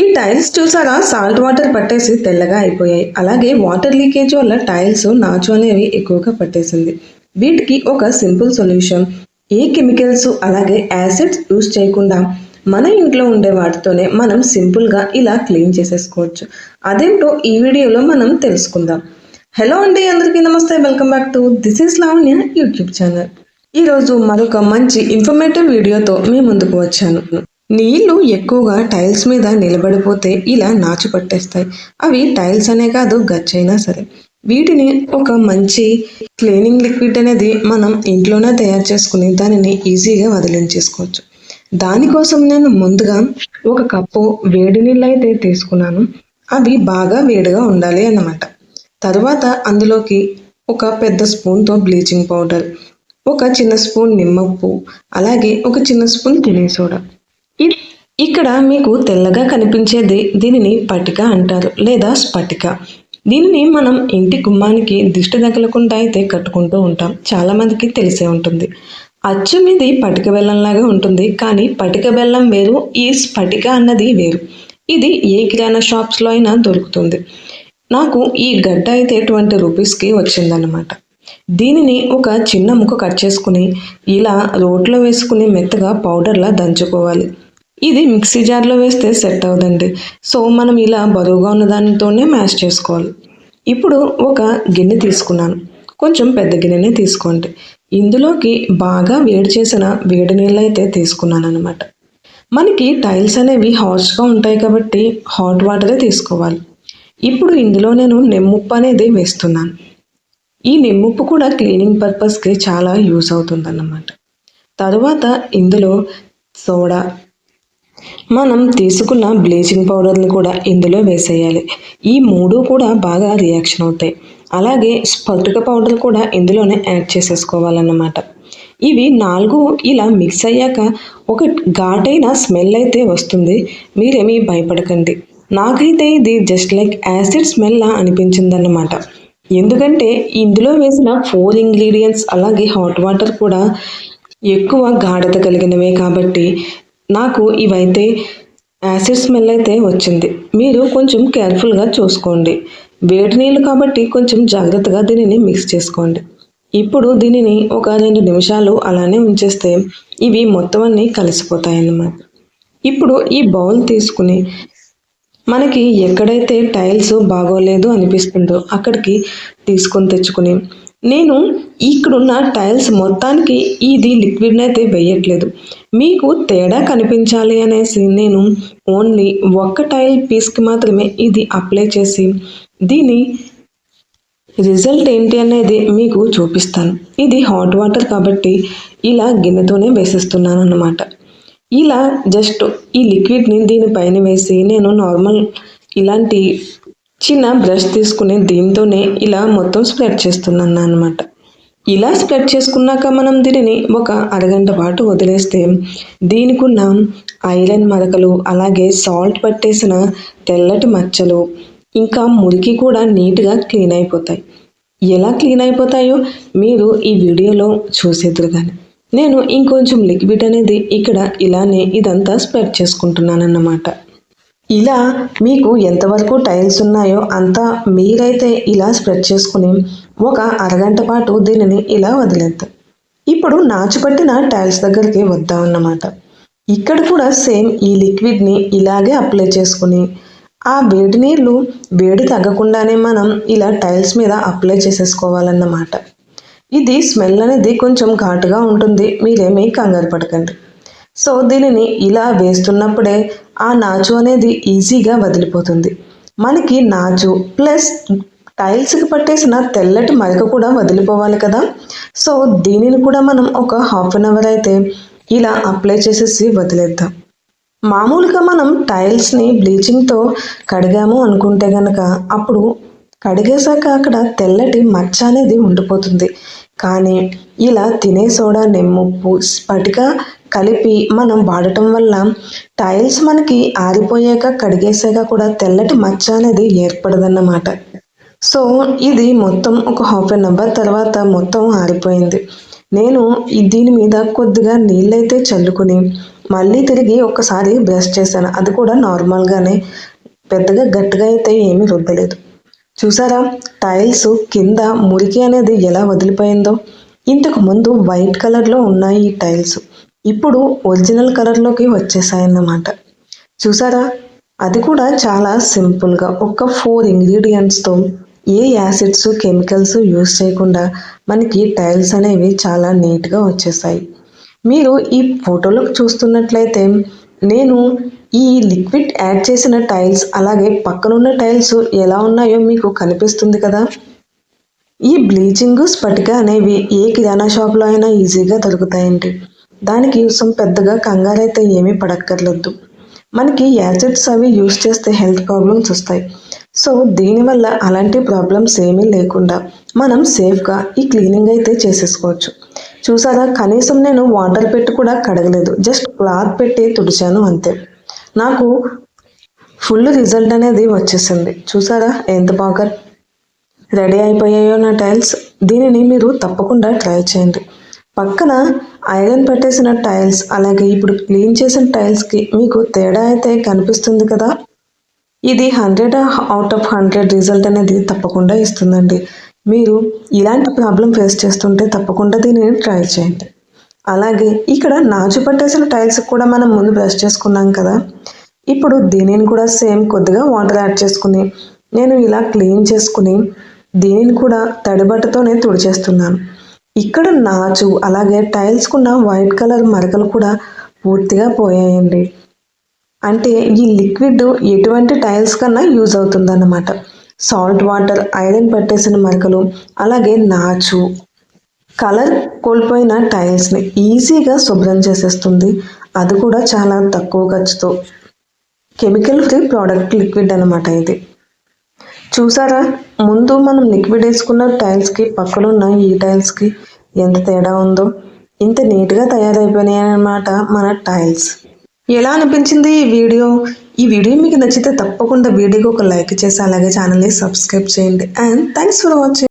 ఈ టైల్స్ చూసారా? Salt water పట్టేసి తెల్లగా అయిపోయాయి. అలాగే వాటర్ లీకేజ్ వల్ల టైల్స్ నాచు అనేవి ఎక్కువగా పట్టేసింది. వీటికి ఒక సింపుల్ సొల్యూషన్. ఏ కెమికల్స్ అలాగే యాసిడ్స్ యూస్ చేయకుండా మన ఇంట్లో ఉండే వాటితోనే మనం సింపుల్గా ఇలా క్లీన్ చేసేసుకోవచ్చు. అదేంటో ఈ వీడియోలో మనం తెలుసుకుందాం. హలో అండి అందరికీ నమస్తే. Welcome back to this is Lavanya YouTube channel. ఈరోజు మరొక మంచి ఇన్ఫర్మేటివ్ వీడియోతో మీ ముందుకు వచ్చాను. నీళ్ళు ఎక్కువగా టైల్స్ మీద నిలబడిపోతే ఇలా నాచు పట్టేస్తాయి. అవి టైల్స్ అనే కాదు గచ్చైనా సరే. వీటిని ఒక మంచి క్లీనింగ్ లిక్విడ్ అనేది మనం ఇంట్లోనే తయారు చేసుకుని దానిని ఈజీగా వదిలించేసుకోవచ్చు. దానికోసం నేను ముందుగా ఒక కప్పు వేడి నీళ్ళు అయితే తీసుకున్నాను. అవి బాగా వేడిగా ఉండాలి అన్నమాట. తర్వాత అందులోకి ఒక పెద్ద స్పూన్తో బ్లీచింగ్ పౌడర్ ఒక చిన్న స్పూన్ నిమ్మప్పు అలాగే ఒక చిన్న స్పూన్ తినే సోడా. ఇక్కడ మీకు తెల్లగా కనిపించేది దీనిని పటిక అంటారు లేదా స్ఫటిక. దీనిని మనం ఇంటి గుమ్మానికి దిష్టి తగలకుండా అయితే కట్టుకుంటూ ఉంటాం. చాలామందికి తెలిసే ఉంటుంది. అచ్చు మీది పటిక బెల్లంలాగా ఉంటుంది కానీ పటిక బెల్లం వేరు ఈ స్ఫటిక అన్నది వేరు. ఇది ఏ కిరాణా షాప్స్లో అయినా దొరుకుతుంది. నాకు ఈ గడ్డ అయితే ట్వంటీ రూపీస్కి వచ్చిందన్నమాట. దీనిని ఒక చిన్న ముక్క కట్ చేసుకుని ఇలా రోట్లో వేసుకుని మెత్తగా పౌడర్లా దంచుకోవాలి. ఇది మిక్సీ జార్లో వేస్తే సెట్ అవుదండి. సో మనం ఇలా బరువుగా ఉన్న దానితోనే మ్యాష్ చేసుకోవాలి. ఇప్పుడు ఒక గిన్నె తీసుకున్నాను. కొంచెం పెద్ద గిన్నెనే తీసుకోండి. ఇందులోకి బాగా వేడి చేసిన వేడి నీళ్ళు అయితే తీసుకున్నాను అనమాట మనకి టైల్స్ అనేవి హాట్గా ఉంటాయి కాబట్టి హాట్ వాటరే తీసుకోవాలి. ఇప్పుడు ఇందులో నేను నెమ్ముప్పు అనేది వేస్తున్నాను. ఈ నిమ్ముప్పు కూడా క్లీనింగ్ పర్పస్కి చాలా యూస్ అవుతుందన్నమాట. తరువాత ఇందులో సోడా మనం తీసుకున్న బ్లీచింగ్ పౌడర్ని కూడా ఇందులో వేసేయాలి. ఈ మూడు కూడా బాగా రియాక్షన్ అవుతాయి. అలాగే స్పటిక పౌడర్ కూడా ఇందులోనే యాడ్ చేసేసుకోవాలన్నమాట. ఇవి నాలుగు ఇలా మిక్స్ అయ్యాక ఒక ఘాటైన స్మెల్ అయితే వస్తుంది. మీరేమీ భయపడకండి. నాకైతే ఇది జస్ట్ లైక్ యాసిడ్ స్మెల్లా అనిపించిందన్నమాట. ఎందుకంటే ఇందులో వేసిన ఫోర్ ఇంగ్రీడియంట్స్ అలాగే హాట్ వాటర్ కూడా ఎక్కువ గాఢత కలిగినవే కాబట్టి నాకు ఇవైతే యాసిడ్ స్మెల్ అయితే వచ్చింది. మీరు కొంచెం కేర్ఫుల్గా చూసుకోండి. వేడి నీళ్ళు కాబట్టి కొంచెం జాగ్రత్తగా దీనిని మిక్స్ చేసుకోండి. ఇప్పుడు దీనిని ఒక రెండు నిమిషాలు అలానే ఉంచేస్తే ఇవి మొత్తం అన్నీ కలిసిపోతాయి అన్నమాట ఇప్పుడు ఈ బౌల్ తీసుకుని మనకి ఎక్కడైతే టైల్స్ బాగోలేదు అనిపిస్తుందో అక్కడికి తీసుకొని తెచ్చుకుని నేను ఇక్కడున్న టైల్స్ మొత్తానికి ఇది లిక్విడ్ని అయితే వేయట్లేదు. మీకు తేడా కనిపించాలి అనేసి నేను ఓన్లీ ఒక్క టైల్ పీస్కి మాత్రమే ఇది అప్లై చేసి దీని రిజల్ట్ ఏంటి అనేది మీకు చూపిస్తాను. ఇది హాట్ వాటర్ కాబట్టి ఇలా గిన్నెతోనే వేసేస్తున్నాను అన్నమాట. ఇలా జస్ట్ ఈ లిక్విడ్ని దీనిపైన వేసి నేను నార్మల్ ఇలాంటి చిన్న బ్రష్ తీసుకుని దీంతోనే ఇలా మొత్తం స్ప్రెడ్ చేస్తున్నాను అనమాట ఇలా స్ప్రెడ్ చేసుకున్నాక మనం దీనిని ఒక అరగంట పాటు వదిలేస్తే దీనికున్న ఐరన్ మరకలు అలాగే సాల్ట్ పట్టేసిన తెల్లటి మచ్చలు ఇంకా మురికి కూడా నీట్గా క్లీన్ అయిపోతాయి. ఎలా క్లీన్ అయిపోతాయో మీరు ఈ వీడియోలో చూసేద్దరు కానీ నేను ఇంకొంచెం లిక్విడ్ అనేది ఇక్కడ ఇలానే ఇదంతా స్ప్రెడ్ చేసుకుంటున్నాను అన్నమాట ఇలా మీకు ఎంతవరకు టైల్స్ ఉన్నాయో అంతా మీరైతే ఇలా స్ప్రెడ్ చేసుకుని ఒక అరగంట పాటు దీనిని ఇలా వదిలేద్దాం. ఇప్పుడు నాచుపట్టిన టైల్స్ దగ్గరికి వద్దాం అన్నమాట. ఇక్కడ కూడా సేమ్ ఈ లిక్విడ్ని ఇలాగే అప్లై చేసుకుని ఆ వేడి నీళ్ళు వేడి తగ్గకుండానే మనం ఇలా టైల్స్ మీద అప్లై చేసేసుకోవాలన్నమాట. ఇది స్మెల్ అనేది కొంచెం ఘాటుగా ఉంటుంది మీరేమీ కంగారు పడకండి. సో దీనిని ఇలా వేస్తున్నప్పుడే ఆ నాచు అనేది ఈజీగా వదిలిపోతుంది. మనకి నాచు ప్లస్ టైల్స్కి పట్టేసిన తెల్లటి మరక కూడా వదిలిపోవాలి కదా. సో దీనిని కూడా మనం ఒక హాఫ్ అన్ అవర్ అయితే ఇలా అప్లై చేసేసి వదిలేద్దాం. మామూలుగా మనం టైల్స్ని బ్లీచింగ్తో కడిగాము అనుకుంటే కనుక అప్పుడు కడిగేశాక అక్కడ తెల్లటి మచ్చ అనేది ఉండిపోతుంది. కానీ ఇలా తినే సోడా నిమ్ముప్పు స్పటిక కలిపి మనం వాడటం వల్ల టైల్స్ మనకి ఆరిపోయాక కడిగేసాక కూడా తెల్లటి మచ్చ అనేది ఏర్పడదన్నమాట. సో ఇది మొత్తం ఒక హాఫ్ అన్ అవర్ తర్వాత మొత్తం ఆరిపోయింది. నేను దీని మీద కొద్దిగా నీళ్ళైతే చల్లుకుని మళ్ళీ తిరిగి ఒక్కసారి బ్రష్ చేశాను. అది కూడా నార్మల్గానే పెద్దగా గట్టిగా అయితే ఏమీ రుద్దలేదు. చూసారా? టైల్స్ కింద మురికి అనేది ఎలా వదిలిపోయిందో? ఇంతకు ముందు వైట్ కలర్లో ఉన్నాయి ఈ టైల్స్ ఇప్పుడు ఒరిజినల్ కలర్లోకి వచ్చేసాయన్నమాట. చూసారా? అది కూడా చాలా సింపుల్గా ఒక ఫోర్ ఇంగ్రీడియంట్స్తో ఏ యాసిడ్స్ కెమికల్స్ యూస్ చేయకుండా మనకి టైల్స్ అనేవి చాలా నీట్గా వచ్చేసాయి. మీరు ఈ ఫోటోలో చూస్తున్నట్లయితే నేను ఈ లిక్విడ్ యాడ్ చేసిన టైల్స్ అలాగే పక్కనున్న టైల్స్ ఎలా ఉన్నాయో మీకు కనిపిస్తుంది కదా? ఈ బ్లీచింగ్ స్పటిక అనేవి ఏ కిరాణా షాప్లో అయినా ఈజీగా దొరుకుతాయండి. దానికి యూసం పెద్దగా కంగారైతే ఏమీ పడక్కర్లేదు. మనకి యాసిడ్స్ అవి యూస్ చేస్తే హెల్త్ ప్రాబ్లమ్స్ వస్తాయి. సో దీనివల్ల అలాంటి ప్రాబ్లమ్స్ ఏమీ లేకుండా మనం సేఫ్గా ఈ క్లీనింగ్ అయితే చేసేసుకోవచ్చు. చూసారా? కనీసం నేను వాటర్ పెట్టి కూడా కడగలేదు. జస్ట్ క్లాత్ పెట్టి తుడిచాను అంతే. నాకు ఫుల్ రిజల్ట్ అనేది వచ్చేసింది. చూసారా? ఎంత బాగా రెడీ అయిపోయాయో నా టైల్స్. దీనిని మీరు తప్పకుండా ట్రై చేయండి. పక్కన ఐరన్ పెట్టేసిన టైల్స్ అలాగే ఇప్పుడు క్లీన్ చేసిన టైల్స్కి మీకు తేడా అయితే కనిపిస్తుంది కదా? ఇది hundred out of hundred result అనేది తప్పకుండా ఇస్తుందండి. మీరు ఇలాంటి ప్రాబ్లం ఫేస్ చేస్తుంటే తప్పకుండా దీనిని ట్రై చేయండి. అలాగే ఇక్కడ నాచు పట్టేసిన టైల్స్ కూడా మనం ముందు బ్రష్ చేసుకున్నాం కదా. ఇప్పుడు దీనిని కూడా సేమ్ కొద్దిగా వాటర్ యాడ్ చేసుకుని నేను ఇలా క్లీన్ చేసుకుని దీనిని కూడా తడిబట్టతోనే తుడిచేస్తున్నాను. ఇక్కడ నాచు అలాగే టైల్స్కున్న వైట్ కలర్ మరకలు కూడా పూర్తిగా పోయాయండి. అంటే ఈ లిక్విడ్ ఎటువంటి టైల్స్ కన్నా యూజ్ అవుతుందన్నమాట. సాల్ట్ వాటర్ ఐరన్ పట్టేసిన మరకలు అలాగే నాచు. కలర్ కోల్పోయిన టైల్స్ని ఈజీగా శుభ్రం చేసేస్తుంది. అది కూడా చాలా తక్కువ ఖర్చుతో. కెమికల్ ఫ్రీ ప్రోడక్ట్ లిక్విడ్ అనమాట ఇది. చూసారా? ముందు మనం లిక్విడ్ వేసుకున్న టైల్స్కి పక్కనున్న ఈ టైల్స్కి ఎంత తేడా ఉందో? ఇంత నీట్గా తయారైపోయినాయి అన్నమాట మన టైల్స్ ఎలా అనిపించింది ఈ వీడియో? ఈ వీడియో మీకు నచ్చితే తప్పకుండా వీడియోకి ఒక లైక్ చేసి అలాగే ఛానల్ని సబ్స్క్రైబ్ చేయండి. And thanks for watching